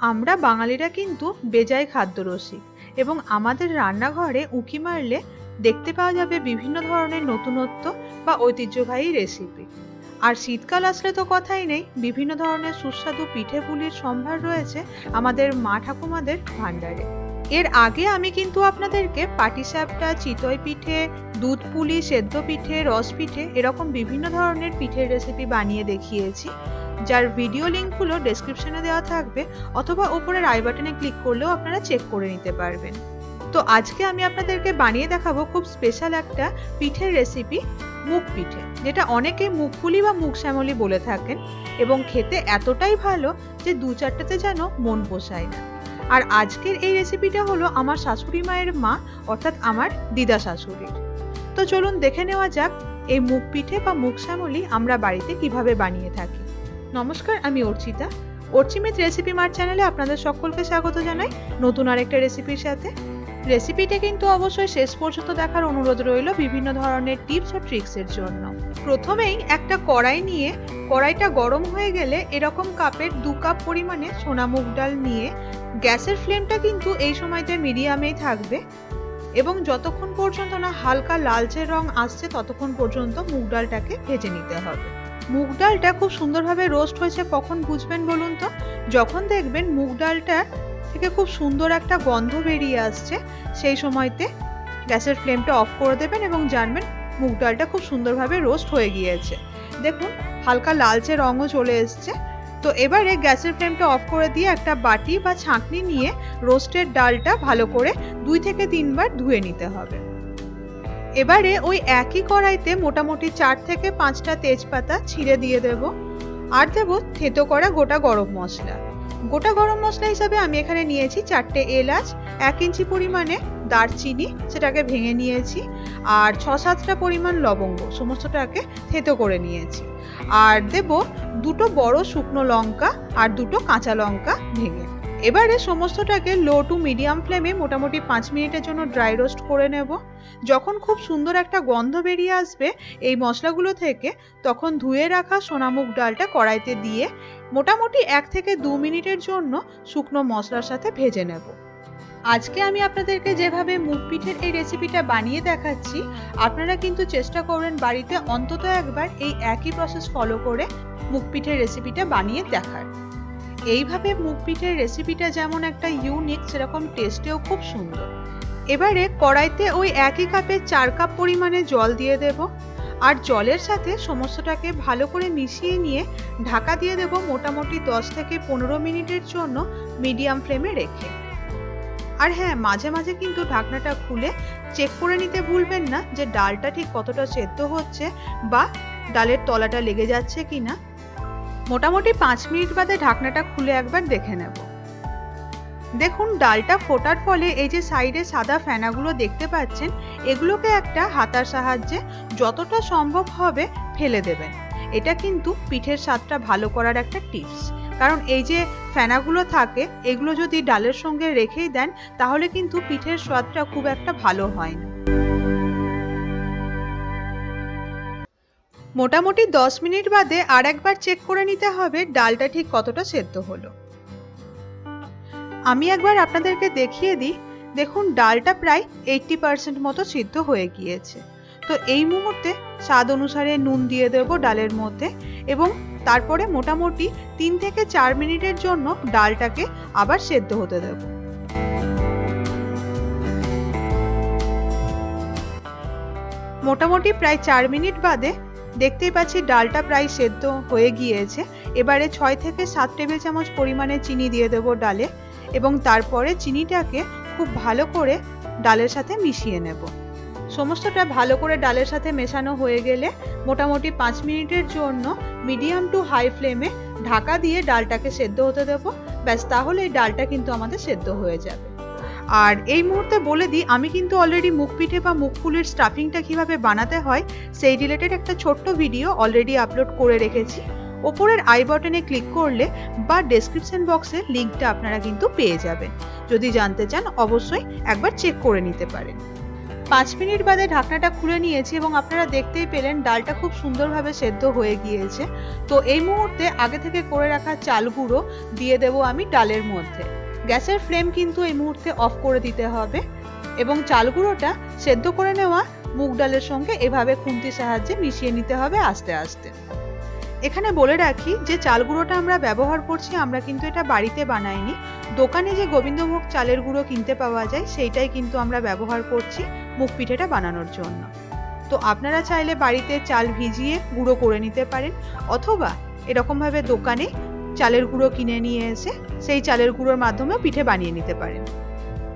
আমরা বাঙালিরা কিন্তু বেজায় খাদ্যরসিক এবং আমাদের রান্নাঘরে উঁকি মারলে দেখতে পাওয়া যাবে বিভিন্ন ধরনের নতুনত্ব বা ঐতিহ্যবাহী রেসিপি। আর শীতকাল আসলে তো কথাই নেই, বিভিন্ন ধরনের সুস্বাদু পিঠে পুলির সম্ভার রয়েছে আমাদের মা ঠাকুমাদের ভাণ্ডারে। এর আগে আমি কিন্তু আপনাদেরকে পাটিসাপটা, চিতই পিঠে, দুধ পুলি, সেদ্ধ পিঠে, রস পিঠে এরকম বিভিন্ন ধরনের পিঠের রেসিপি বানিয়ে দেখিয়েছি। যার ভিডিও লিঙ্কগুলো ডেসক্রিপশনে দেওয়া থাকবে, অথবা উপরের আই বাটনে ক্লিক করলেও আপনারা চেক করে নিতে পারবেন। তো আজকে আমি আপনাদেরকে বানিয়ে দেখাবো খুব স্পেশাল একটা পিঠের রেসিপি মুগ পিঠে, যেটা অনেকে মুগপুলি বা মুগ শ্যামলি বলে থাকেন এবং খেতে এতটাই ভালো যে দু চারটাতে যেন মন পোষায় না। আর আজকের এই রেসিপিটা হলো আমার শাশুড়ি মায়ের মা, অর্থাৎ আমার দিদা শাশুড়ির। তো চলুন দেখে নেওয়া যাক, এই মুগ পিঠে বা মুগ শ্যামলি আমরা বাড়িতে কীভাবে বানিয়ে থাকি। নমস্কার, আমি অর্চিতা। অর্চিমিত রেসিপি মার চ্যানেলে আপনাদের সকলকে স্বাগত জানাই নতুন আরেকটা রেসিপির সাথে। রেসিপিটা কিন্তু অবশ্যই শেষ পর্যন্ত দেখার অনুরোধ রইল বিভিন্ন ধরনের টিপস ও ট্রিক্সের জন্য। প্রথমেই একটা কড়াই নিয়ে, কড়াইটা গরম হয়ে গেলে এরকম কাপের দু কাপ পরিমাণে সোনা মুগ ডাল নিয়ে, গ্যাসের ফ্লেমটা কিন্তু এই সময়তে মিডিয়ামেই থাকবে। এবং যতক্ষণ পর্যন্ত না হালকা লালচে রং আসছে, ততক্ষণ পর্যন্ত মুগ ডালটাকে ভেজে নিতে হবে। মুগ ডালটা খুব সুন্দরভাবে রোস্ট হয়েছে, কখন বুঝবেন বলুন তো? যখন দেখবেন মুগ ডালটা থেকে খুব সুন্দর একটা গন্ধ বেরিয়ে আসছে, সেই সময়তে গ্যাসের ফ্লেমটা অফ করে দেবেন এবং জানবেন মুগ ডালটা খুব সুন্দরভাবে রোস্ট হয়ে গিয়েছে। দেখুন, হালকা লালচে রঙও চলে এসছে। তো এবারে গ্যাসের ফ্লেমটা অফ করে দিয়ে একটা বাটি বা ছাঁকনি নিয়ে রোস্টের ডালটা ভালো করে দুই থেকে তিনবার ধুয়ে নিতে হবে। এবারে ওই একই কড়াইতে মোটামুটি চার থেকে পাঁচটা তেজপাতা ছিঁড়ে দিয়ে দেব আর দেব থেতো করা গোটা গরম মশলা। গোটা গরম মশলা হিসাবে আমি এখানে নিয়েছি চারটে এলাচ, এক ইঞ্চি পরিমাণে দারচিনি, সেটাকে ভেঙে নিয়েছি, আর ছ সাতটা পরিমাণ লবঙ্গ, সমস্তটাকে থেতো করে নিয়েছি। আর দেব দুটো বড় শুকনো লঙ্কা আর দুটো কাঁচা লঙ্কা ভেঙে। এবারে সমস্তটাকে লো টু মিডিয়াম ফ্লেমে মোটামুটি পাঁচ মিনিটের জন্য ড্রাই রোস্ট করে নেব। যখন খুব সুন্দর একটা গন্ধ বেরিয়ে আসবে এই মশলাগুলো থেকে, তখন ধুয়ে রাখা সোনামুগ ডালটা কড়াইতে দিয়ে মোটামুটি এক থেকে দু মিনিটের জন্য শুকনো মশলার সাথে ভেজে নেব। আজকে আমি আপনাদেরকে যেভাবে মুগ পিঠের এই রেসিপিটা বানিয়ে দেখাচ্ছি, আপনারা কিন্তু চেষ্টা করবেন বাড়িতে অন্তত একবার এই একই প্রসেস ফলো করে মুগ পিঠের রেসিপিটা বানিয়ে দেখার। এইভাবে মুগ পিঠের রেসিপিটা যেমন একটা ইউনিক সেরকম টেস্টেও খুব সুন্দর। এবারে কড়াইতে ওই একই কাপে চার কাপ পরিমাণে জল দিয়ে দেব। আর জলের সাথে সমস্তটাকে ভালো করে মিশিয়ে নিয়ে ঢাকা দিয়ে দেব মোটামুটি দশ থেকে পনেরো মিনিটের জন্য মিডিয়াম ফ্লেমে রেখে। আর হ্যাঁ মাঝে মাঝে কিন্তু ঢাকনাটা খুলে চেক করে নিতে ভুলবেন না যে ডালটা ঠিক কতটা সেদ্ধ হচ্ছে বা ডালের তলাটা লেগে যাচ্ছে কিনা। মোটামুটি পাঁচ মিনিট বাদে ঢাকনাটা খুলে একবার দেখে নেব। দেখুন, ডালটা ফোটার ফলে এই যে সাইডে সাদা ফেনাগুলো দেখতে পাচ্ছেন, এগুলোকে একটা হাতার সাহায্যে যতটা সম্ভব হবে ফেলে দেবেন। এটা কিন্তু পিঠের স্বাদটা ভালো করার একটা টিপস। কারণ এই যে ফেনাগুলো থাকে, এগুলো যদি ডালের সঙ্গে রেখেই দেন, তাহলে কিন্তু পিঠের স্বাদটা খুব একটা ভালো হয় না। মোটামুটি দশ মিনিট বাদে আর একবার চেক করে নিতে হবে ডালটা ঠিক কতটা সেদ্ধ হলো। আমি একবার আপনাদেরকে দেখিয়ে দিই, দেখুন ডালটা প্রায় এইটটি পার্সেন্ট মতো সিদ্ধ হয়ে গিয়েছে। তো এই মুহূর্তে স্বাদ অনুসারে নুন দিয়ে দেবো ডালের মধ্যে এবং তারপরে মোটামুটি তিন থেকে চার মিনিটের জন্য ডালটাকে আবার সেদ্ধ হতে দেব। মোটামুটি প্রায় চার মিনিট বাদে দেখতেই পাচ্ছি ডালটা প্রায় সেদ্ধ হয়ে গিয়েছে। এবারে ছয় থেকে সাত টেবিল চামচ পরিমাণে চিনি দিয়ে দেবো ডালে এবং তারপরে চিনিটাকে খুব ভালো করে ডালের সাথে মিশিয়ে নেব। সমস্তটা ভালো করে ডালের সাথে মেশানো হয়ে গেলে মোটামুটি পাঁচ মিনিটের জন্য মিডিয়াম টু হাই ফ্লেমে ঢাকা দিয়ে ডালটাকে সেদ্ধ হতে দেব। ব্যাস, তাহলে এই ডালটা কিন্তু আমাদের সেদ্ধ হয়ে যাবে। আর এই মুহূর্তে বলে দিই, আমি কিন্তু অলরেডি মুখ পিঠে বা মুখ ফুলের স্টাফিংটা কীভাবে বানাতে হয়, সেই রিলেটেড একটা ছোট্ট ভিডিও অলরেডি আপলোড করে রেখেছি। ওপরের আই বাটনে ক্লিক করলে বা ডেসক্রিপশন বক্সে লিঙ্কটা আপনারা কিন্তু পেয়ে যাবেন। যদি জানতে চান, অবশ্যই একবার চেক করে নিতে পারেন। পাঁচ মিনিট বাদে ঢাকনাটা খুলে নিয়েছি এবং আপনারা দেখতেই পেলেন ডালটা খুব সুন্দরভাবে সেদ্ধ হয়ে গিয়েছে। তো এই মুহূর্তে আগে থেকে করে রাখা চাল গুঁড়ো দিয়ে দেব আমি ডালের মধ্যে। গ্যাসের ফ্লেম কিন্তু এই মুহূর্তে অফ করে দিতে হবে এবং চাল গুঁড়োটা সেদ্ধ করে নেওয়া মুগ ডালের সঙ্গে এভাবে খুন্তির সাহায্যে মিশিয়ে নিতে হবে আস্তে আস্তে। এখানে বলে রাখি যে চাল গুঁড়োটা আমরা ব্যবহার করছি, আমরা কিন্তু এটা বাড়িতে বানাইনি। দোকানে যে গোবিন্দভোগ চালের গুঁড়ো কিনতে পাওয়া যায়, সেইটাই কিন্তু আমরা ব্যবহার করছি মুগ পিঠেটা বানানোর জন্য। তো আপনারা চাইলে বাড়িতে চাল ভিজিয়ে গুঁড়ো করে নিতে পারেন অথবা এরকমভাবে দোকানে চালের গুঁড়ো কিনে নিয়ে এসে সেই চালের গুঁড়োর মাধ্যমে পিঠে বানিয়ে নিতে পারেন।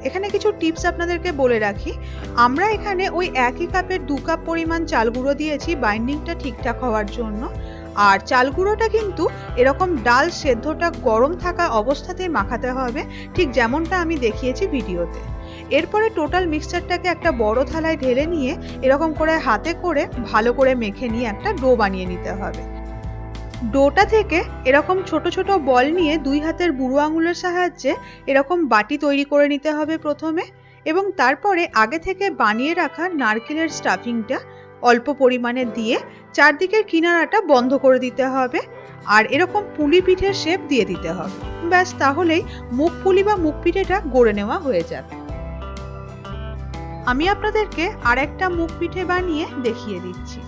এখানে কিছু টিপস আপনাদেরকে বলে রাখি। আমরা এখানে ওই একই কাপের দু কাপ পরিমাণ চাল গুঁড়ো দিয়েছি বাইন্ডিংটা ঠিকঠাক হওয়ার জন্য। আর চাল গুঁড়োটা কিন্তু এরকম ডাল সেদ্ধটা গরম থাকা অবস্থাতেই মাখাতে হবে, ঠিক যেমনটা আমি দেখিয়েছি ভিডিওতে। এরপরে টোটাল মিক্সচারটাকে একটা বড় থালায় ঢেলে নিয়ে এরকম করে হাতে করে ভালো করে মেখে নিয়ে একটা ডো বানিয়ে নিতে হবে। ডোটা থেকে এরকম ছোট ছোট বল নিয়ে দুই হাতের বুড়ো আঙুলের সাহায্যে এরকম বাটি তৈরি করে নিতে হবে প্রথমে এবং তারপরে আগে থেকে বানিয়ে রাখা নারকেলের স্টাফিংটা অল্প পরিমাণে দিয়ে চারদিকের কিনারাটা বন্ধ করে দিতে হবে আর এরকম পুলি পিঠের শেপ দিয়ে দিতে হবে। ব্যাস, তাহলেই মুখ পুলি বা মুখ পিঠেটা গড়ে নেওয়া হয়ে যাবে। আমি আপনাদেরকে আরেকটা মুখ পিঠে বানিয়ে দেখিয়ে দিচ্ছি।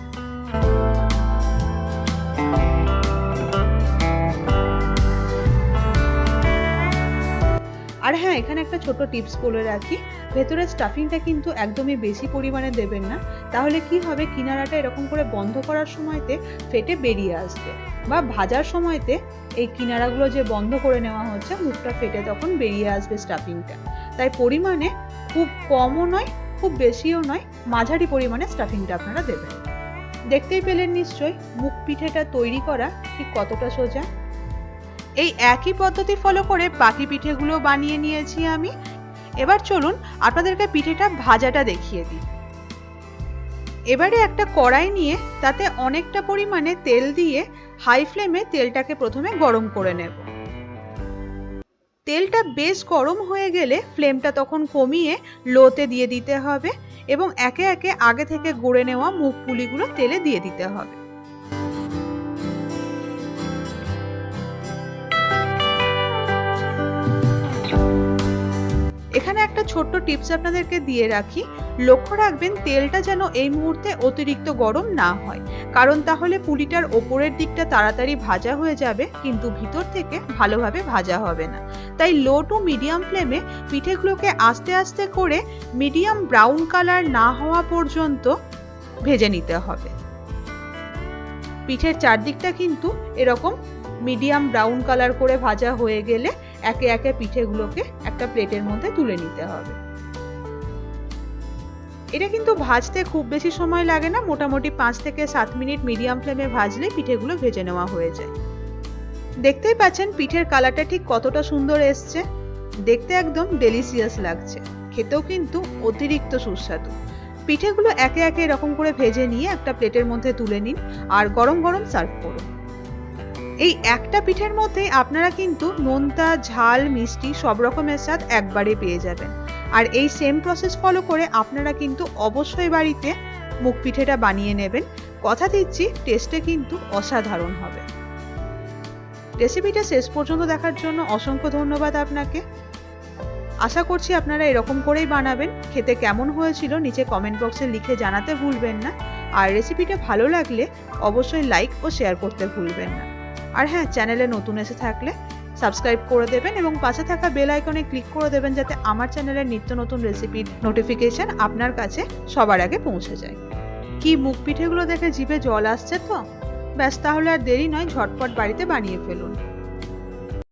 আর হ্যাঁ এখানে একটা ছোট টিপস বলে রাখি ভেতরের স্টাফিংটা কিন্তু একদমই বেশি পরিমাণে দেবেন না। তাহলে কি হবে? কিনারাটা এরকম করে বন্ধ করার সময়তে ফেটে বেরিয়ে আসবে বা ভাজার সময়তে এই কিনারাগুলো যে বন্ধ করে নেওয়া হচ্ছে, মুখটা ফেটে তখন বেরিয়ে আসবে স্টাফিংটা তাই পরিমাণে খুব কমও নয়, খুব বেশিও নয়, মাঝারি পরিমাণে স্টাফিংটা আপনারা দেবেন। দেখতেই পেলেন নিশ্চয়ই, মুখ পিঠেটা তৈরি করা ঠিক কতটা সোজা। এই একই পদ্ধতি ফলো করে বাকি পিঠেগুলো বানিয়ে নিয়েছি আমি। এবার চলুন আপনাদেরকে পিঠেটা ভাজাটা দেখিয়ে দিই। এবারে একটা কড়াই নিয়ে তাতে অনেকটা পরিমাণে তেল দিয়ে হাই ফ্লেমে তেলটাকে প্রথমে গরম করে নেব। তেলটা বেশ গরম হয়ে গেলে ফ্লেমটা তখন কমিয়ে লোতে দিয়ে দিতে হবে এবং একে একে আগে থেকে গড়ে নেওয়া মুখ পুলিগুলো তেলে দিয়ে দিতে হবে। এখানে একটা ছোট্ট টিপস আপনাদেরকে দিয়ে রাখি। লক্ষ্য রাখবেন, তেলটা যেন এই মুহূর্তে অতিরিক্ত গরম না হয়। কারণ তাহলে পুলিটার ওপরের দিকটা তাড়াতাড়ি ভাজা হয়ে যাবে, কিন্তু ভিতর থেকে ভালোভাবে ভাজা হবে না। তাই লো টু মিডিয়াম ফ্লেমে পিঠেগুলোকে আস্তে আস্তে করে মিডিয়াম ব্রাউন কালার না হওয়া পর্যন্ত ভেজে নিতে হবে। পিঠের চারদিকটা কিন্তু এরকম মিডিয়াম ব্রাউন কালার করে ভাজা হয়ে গেলে একে একে পিঠেগুলোকে একটা প্লেটের মধ্যে তুলে নিতে হবে। এটা কিন্তু ভাজতে খুব বেশি সময় লাগে না, মোটামুটি পাঁচ থেকে সাত মিনিট মিডিয়াম ফ্লেমে ভাজলে পিঠেগুলো ভেজে নেওয়া হয়ে যায়। দেখতেই পাচ্ছেন পিঠের কালারটা ঠিক কতটা সুন্দর এসছে। দেখতে একদম ডেলিসিয়াস লাগছে। খেতেও কিন্তু অতিরিক্ত সুস্বাদু। পিঠেগুলো একে একে এরকম করে ভেজে নিয়ে একটা প্লেটের মধ্যে তুলে নিন আর গরম গরম সার্ভ করুন। এই একটা পিঠের মধ্যে আপনারা কিন্তু নোনতা, ঝাল, মিষ্টি সব রকমের স্বাদ একবারে পেয়ে যাবেন। আর এই সেম প্রসেস ফলো করে আপনারা কিন্তু অবশ্যই বাড়িতে মুখ পিঠেটা বানিয়ে নেবেন। কথা দিচ্ছি টেস্টে কিন্তু অসাধারণ হবে। রেসিপিটা শেষ পর্যন্ত দেখার জন্য অসংখ্য ধন্যবাদ আপনাকে। আশা করছি আপনারা এরকম করেই বানাবেন। খেতে কেমন হয়েছিল নিচে কমেন্ট বক্সে লিখে জানাতে ভুলবেন না। আর রেসিপিটা ভালো লাগলে অবশ্যই লাইক ও শেয়ার করতে ভুলবেন না। আর হ্যাঁ চ্যানেলে নতুন এসে থাকলে সাবস্ক্রাইব করে দেবেন এবং পাশে থাকা বেল আইকনে ক্লিক করে দেবেন যাতে আমার চ্যানেলের নিত্য নতুন রেসিপির নোটিফিকেশন আপনার কাছে সবার আগে পৌঁছে যায়। কি মুখ পিঠেগুলো দেখে জিভে জল আসছে তো? ব্যাস, তাহলে আর দেরি নয়, ঝটপট বাড়িতে বানিয়ে ফেলুন।